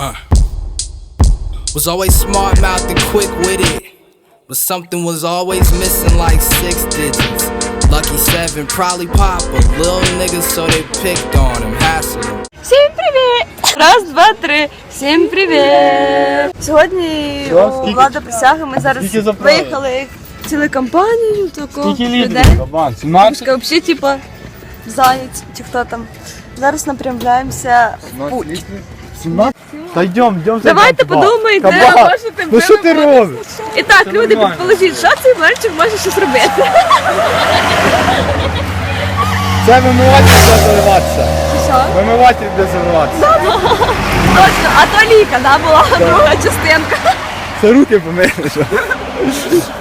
Uh. Was always smart mouthed and quick witted. But something was always missing like six digits. Lucky seven, probably pop a little nigga, so they picked on him, hassled him. Всім привіт! Раз, два, три. Всім привіт! Сьогодні Що? у Скільки? влада присяги. Ми зараз Скільки заправили? виїхали цілу компанію, таку Скільки людей. літрів? Кабан, 17? Взагалі, типа, зайняті, чи хто там. Зараз направляємося в путь. 17? Та йдем, йдем. Давайте кабан. подумайте, де Кабан, можете Ну що ти робиш? І так, Це люди, нормально. підположіть, що цей мальчик може щось робити. Це вимиватель буде заливатися. Що? Вимиватель буде заливатися. Точно, а то ліка, да, була друга частинка. Це руки помили. що?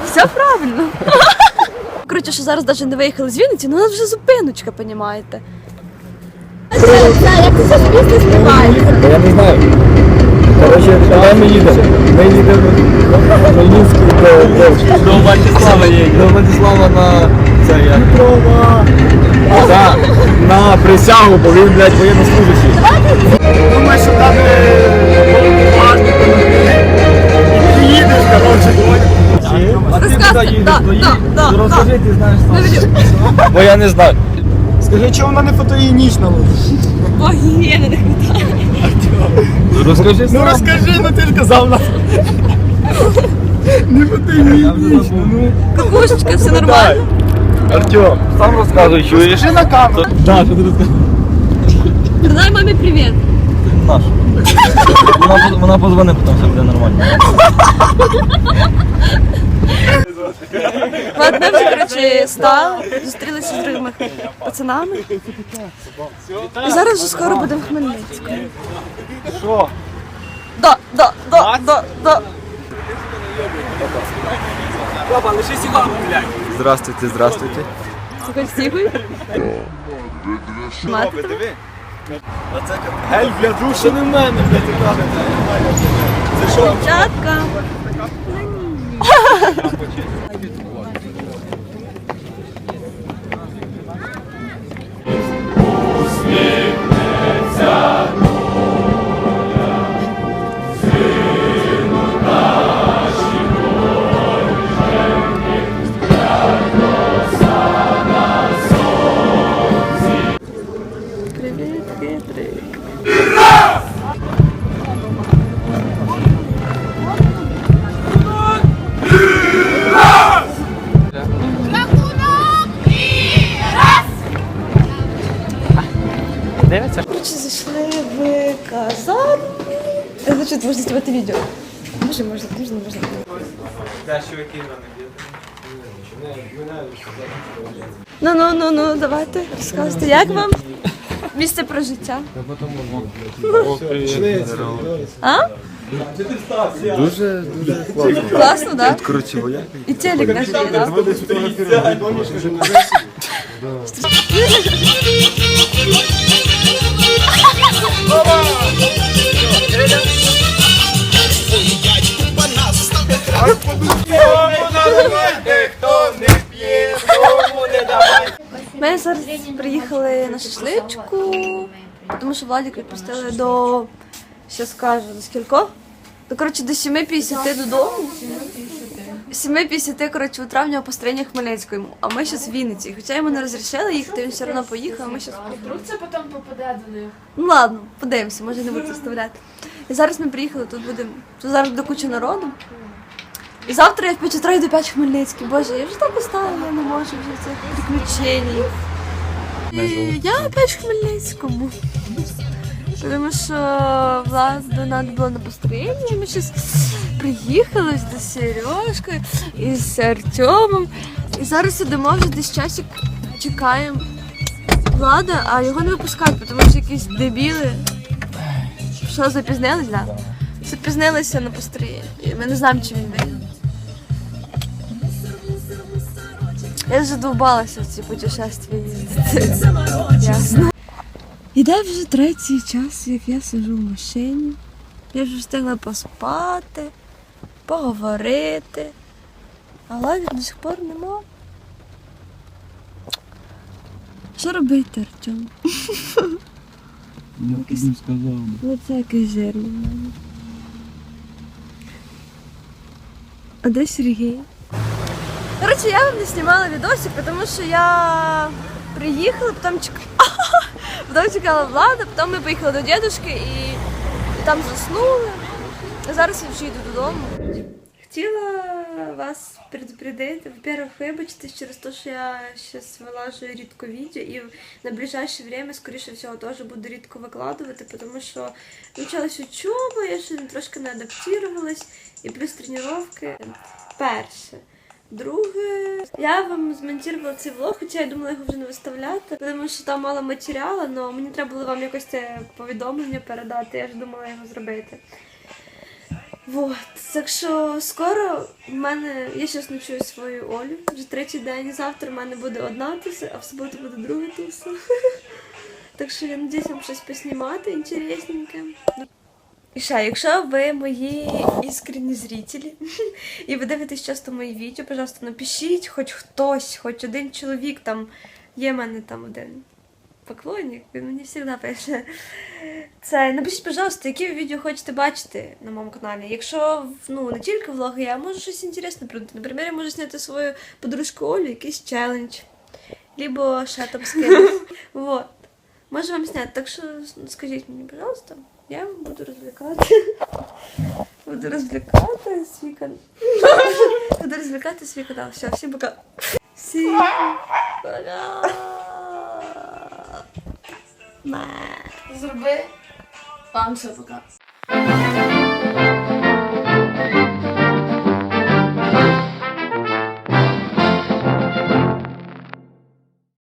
Все правильно. Коротше, що зараз навіть не виїхали з Вінниці, ну у нас вже зупиночка, понімаєте. Як? Я не знаю. Коротше, куди ми їдемо? Ми їдемо на Хмельницький до До Владислава їдемо. До Владислава на це як? Петрова. Так, на присягу, бо він, блядь, воєннослужащий. Думаю, що там їдеш, коротше. А ти куди їдеш? да, До да, да, Ну, Розкажи, ти знаєш сам. Бо я не знаю. Скажи, чому вона не фотогенічна? Ой, я не Розкажи Ну розкажи, ну ти ж казав нас. Не фотогенічна, ну. Какушечка, все нормально. Артем, сам розказуй, чуєш? Скажи на камеру. Так, що ти розказуєш? Передай мамі привіт. Наш. Вона, вона позвони, потім все буде нормально. Ми вже, коротше, стали, зустрілися з другими пацанами. І зараз вже скоро будемо в Хмельницькому. Що? Да, да, да, да, да. Здравствуйте, здравствуйте. Слухай, стігуй. Мати тебе? Гель для душу не в мене, блядь, Це що? Дівчатка. Привіт, Короче, зайшли в казан. Значить, можна знімати відео. Може, можна, можна, можна. Ну, ну, ну, ну, давайте, розказуйте, як вам місце прожиття? А? Дуже, дуже класно. Класно, да? Коротше, вояк. І телек наш є, да? Ми приїхали на шашличку, тому що Владик відпустили до, що скажу, до скількох? До, коротше, до 7.50 додому. 7.50, коротше, утра в нього построєння Хмельницької, а ми зараз в Вінниці. Хоча йому не розрішили їхати, він все одно поїхав, а ми зараз Вдруг це потім попаде до них. Ну ладно, подивимося, може не буду заставляти. І зараз ми приїхали, тут будемо. Тут зараз буде куча народу. І завтра я в 5 утра йду опять Хмельницький. Боже, я вже так устала, я не можу вже цих приключень. І я опять Хмельницькому. Тому що Влад до нас було на построєнні, ми зараз приїхали з Сережкою і з Артемом. І зараз сидимо вже десь часик, чекаємо Влада, а його не випускають, тому що якісь дебіли. Що, запізнились, да? Запізнилися на построєння. Ми не знаємо, чи він вийде. Я вже довбалася в ці путешествия їздити. Ясно. Іде вже третій час, як я сижу в машині. Я вже встигла поспати, поговорити. А Ладі до сих пор нема. Що робити, Артем? Я б тобі сказав. Ну це якийсь жирний в мене. А де Сергій? Коротше, я вам не знімала відосик, тому що я приїхала, потім чекала, потім чекала влада, потім ми поїхали до дідушки і там заснули. А зараз я вже йду додому. Хотіла вас предупредити. Во-первых, вибачте через те, що я зараз вилажу рідко відео і на ближайше время, скоріше всього, теж буду рідко викладувати, тому що почалась учоба, я ще трошки не адаптувалась, і плюс тренування. Перше. Друге, я вам змонтувала цей влог, хоча я думала його вже не виставляти, тому що там мало матеріалу, але мені треба було вам якось це повідомлення передати, я ж думала його зробити. Вот. Так що скоро в мене я зараз ночую свою Олю. Вже третій день. Завтра в мене буде одна туса, а в суботу буде друга туса. Так що я надіюсь вам щось поснімати інтересненьке. І ще, якщо ви мої іскренні зрителі, і ви дивитесь часто мої відео, пожалуйста, напишіть хоч хтось, хоч один чоловік там. Є в мене там один поклонник, він мені завжди пише. Це напишіть, пожалуйста, які ви відео хочете бачити на моєму каналі. Якщо ну не тільки влоги, я можу щось інтересне придумати. Наприклад, я можу зняти свою подружку Олю, якийсь челендж. Либо ще там. Вот. Можу вам зняти. Так що скажіть мені, пожалуйста, я вам буду розвлікати. Буду розвлікати свій канал. Буду розвлікати свій канал. Все, всім пока. Всім пока. Ма. Зроби. Вам все пока.